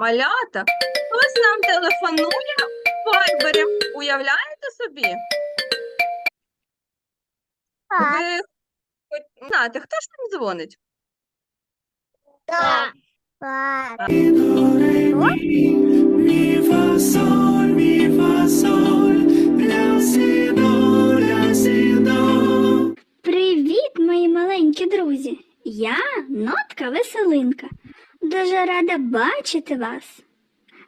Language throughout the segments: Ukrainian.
Малята, хтось нам телефонує в вайбері. Уявляєте собі? Ви хоч знаєте, хто ж нам дзвонить? Так. Mi fa sol, la si do, la si do. Привіт, мої маленькі друзі! Я Нотка Веселинка. Дуже рада бачити вас.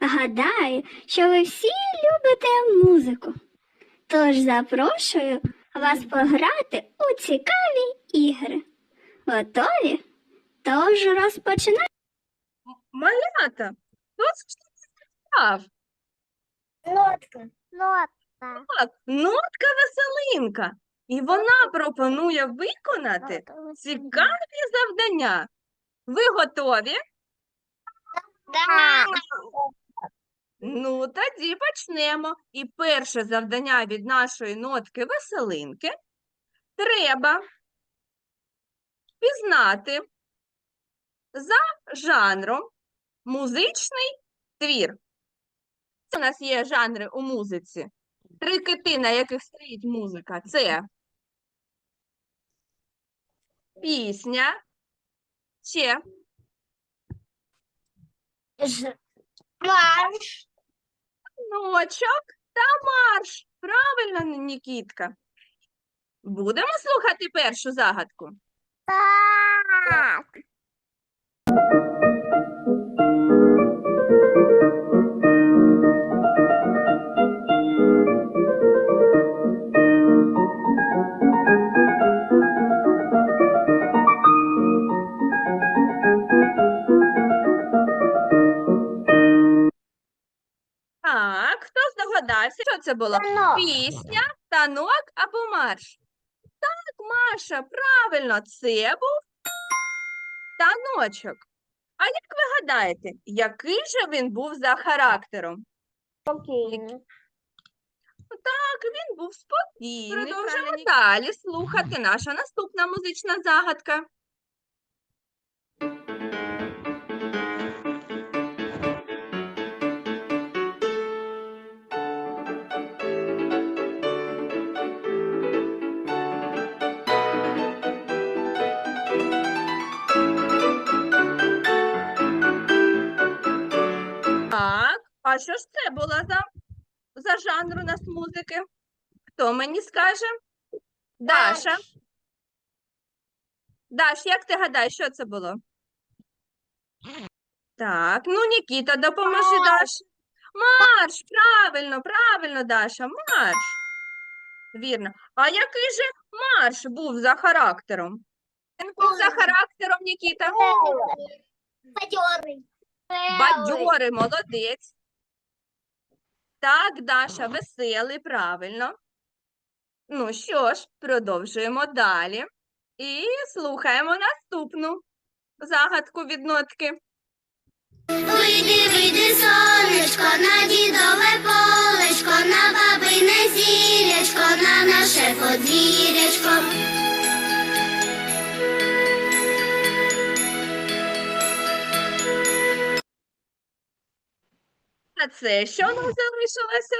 Гадаю, що ви всі любите музику. Тож запрошую вас пограти у цікаві ігри. Готові? Тож розпочинаємо. Малята, хто сказав? Нотка. Нотка. Так, нотка веселинка. І вона пропонує виконати цікаві завдання. Ви готові? Ну, тоді почнемо. І перше завдання від нашої нотки веселинки треба пізнати за жанром музичний твір. У нас є жанри у музиці. Три кити, на яких стоїть музика. Це пісня, ще Марш. ночок та марш. Правильно, Нікітка. Будемо слухати першу загадку. Так. Так, хто здогадався, що це було? Танок. Пісня, танок або марш? Так, Маша, правильно, це був таночок. А як ви гадаєте, який же він був за характером? Спокійно. Так, він був спокійний. Продовжуємо далі слухати наша наступна музична загадка. А що ж це було за, за жанр у нас музики? Хто мені скаже? Даша. Даш, як ти гадаєш, що це було? Так, ну Нікіта, допоможи Марш. Даші. Марш, правильно, правильно, Даша, марш. Вірно. А який же марш був за характером? Він був за характером, Нікіта. Бадьорий. Бадьорий, молодець. Так, Даша, веселий, правильно. Ну що ж, продовжуємо далі. І слухаємо наступну загадку від нотки. Вийди, вийди, сонечко, на дідове полечко, на бабине зілячко, на наше подвір'ячко. А це що нам залишилося?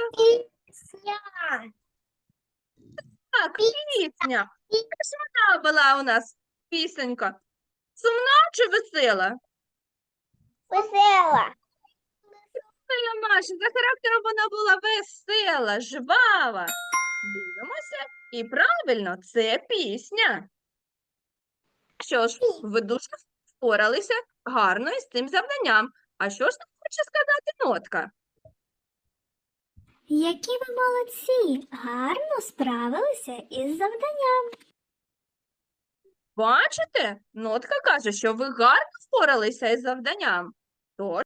Так, пісня. Яка ж вона була у нас пісенька? Сумна чи весела? Весела. Весела, Маша, за характером вона була весела, жвава. Дивимося. І правильно, це пісня. Що ж, ви дуже впоралися гарно із цим завданням. А що ж нам хоче сказати нотка? Які ви молодці! Гарно справилися із завданням. Бачите? Нотка каже, що ви гарно впоралися із завданням. Тож